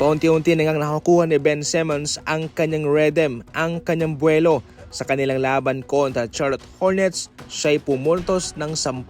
paunti-unti na ngang nakakuha ni Ben Simmons ang kanyang rhythm, ang kanyang buwelo sa kanilang laban kontra Charlotte Hornets. Siya'y pumuntos ng 10,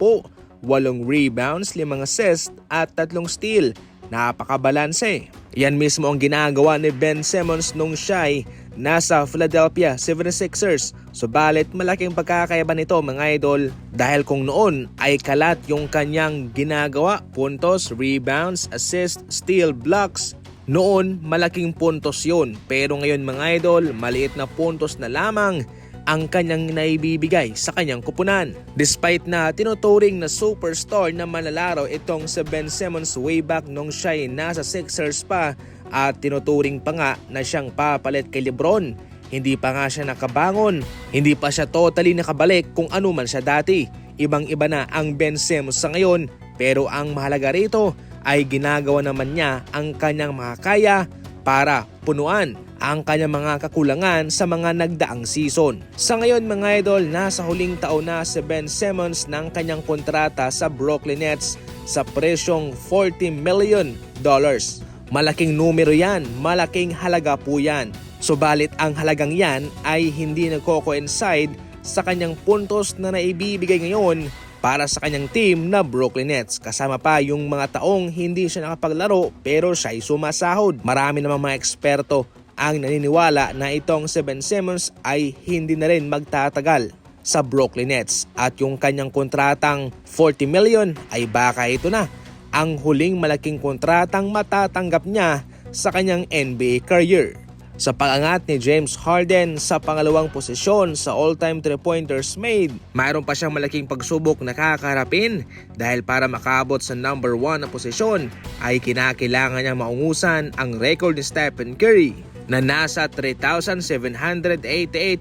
8 rebounds, 5 assists at 3 steal. Napakabalanse. Yan mismo ang ginagawa ni Ben Simmons nung siya'y nasa Philadelphia 76ers. Subalit malaking pagkakaiba nito mga idol dahil kung noon ay kalat yung kanyang ginagawa, puntos, rebounds, assist, steal, blocks, noon malaking puntos yun pero ngayon mga idol maliit na puntos na lamang ang kanyang naibibigay sa kanyang kupunan. Despite na tinuturing na superstar na manlalaro itong si Ben Simmons way back nung siya ay nasa Sixers pa at tinuturing pa nga na siyang papalit kay Lebron. Hindi pa nga siya nakabangon, hindi pa siya totally nakabalik kung ano man siya dati. Ibang iba na ang Ben Simmons sa ngayon pero ang mahalaga rito ay ginagawa naman niya ang kanyang makakaya para punuan ang kanyang mga kakulangan sa mga nagdaang season. Sa ngayon mga idol, nasa huling taon na si Ben Simmons ng kanyang kontrata sa Brooklyn Nets sa presyong 40 million dollars. Malaking numero yan, malaking halaga po yan. Subalit ang halagang yan ay hindi nagko-coincide sa kanyang puntos na naibibigay ngayon para sa kanyang team na Brooklyn Nets. Kasama pa yung mga taong hindi siya nakapaglaro pero siya'y sumasahod. Marami namang mga eksperto ang naniniwala na itong si Ben Simmons ay hindi na rin magtatagal sa Brooklyn Nets at yung kanyang kontratang 40 million ay baka ito na ang huling malaking kontratang matatanggap niya sa kanyang NBA career. Sa pagangat ni James Harden sa pangalawang posisyon sa all-time 3-pointers made, mayroon pa siyang malaking pagsubok na kakaharapin dahil para makaabot sa number 1 na posisyon ay kinakailangan niyang maungusan ang record ni Stephen Curry na nasa 3,788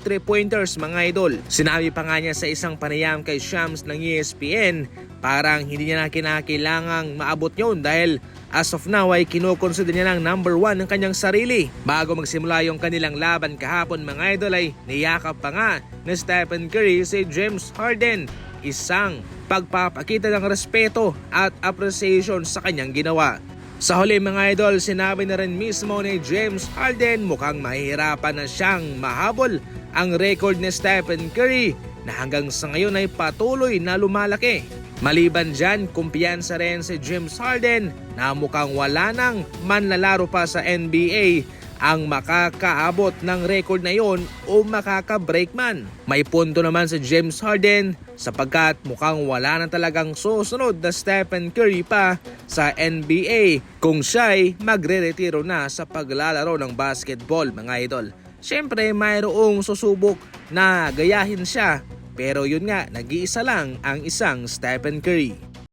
3-pointers mga idol. Sinabi pa nga niya sa isang panayam kay Shams ng ESPN parang hindi niya na kinakailangang maabot yun dahil as of now ay kinukonsider niya ng number 1 ng kanyang sarili. Bago magsimula yung kanilang laban kahapon mga idol ay niyakap pa nga ni Stephen Curry si James Harden isang pagpapakita ng respeto at appreciation sa kanyang ginawa. Sa huli mga idol, sinabi na rin mismo ni James Harden mukhang mahihirapan na siyang mahabol ang record ni Stephen Curry na hanggang sa ngayon ay patuloy na lumalaki. Maliban dyan, kumpiyansa rin si James Harden na mukhang wala nang manlalaro pa sa NBA ang makakaabot ng record na yon o makaka-break man. May punto naman si James Harden sapagkat mukhang wala na talagang susunod na Stephen Curry pa sa NBA kung siya'y magre-retiro na sa paglalaro ng basketball mga idol. Siyempre mayroong susubok na gayahin siya pero yun nga, nag-iisa lang ang isang Stephen Curry.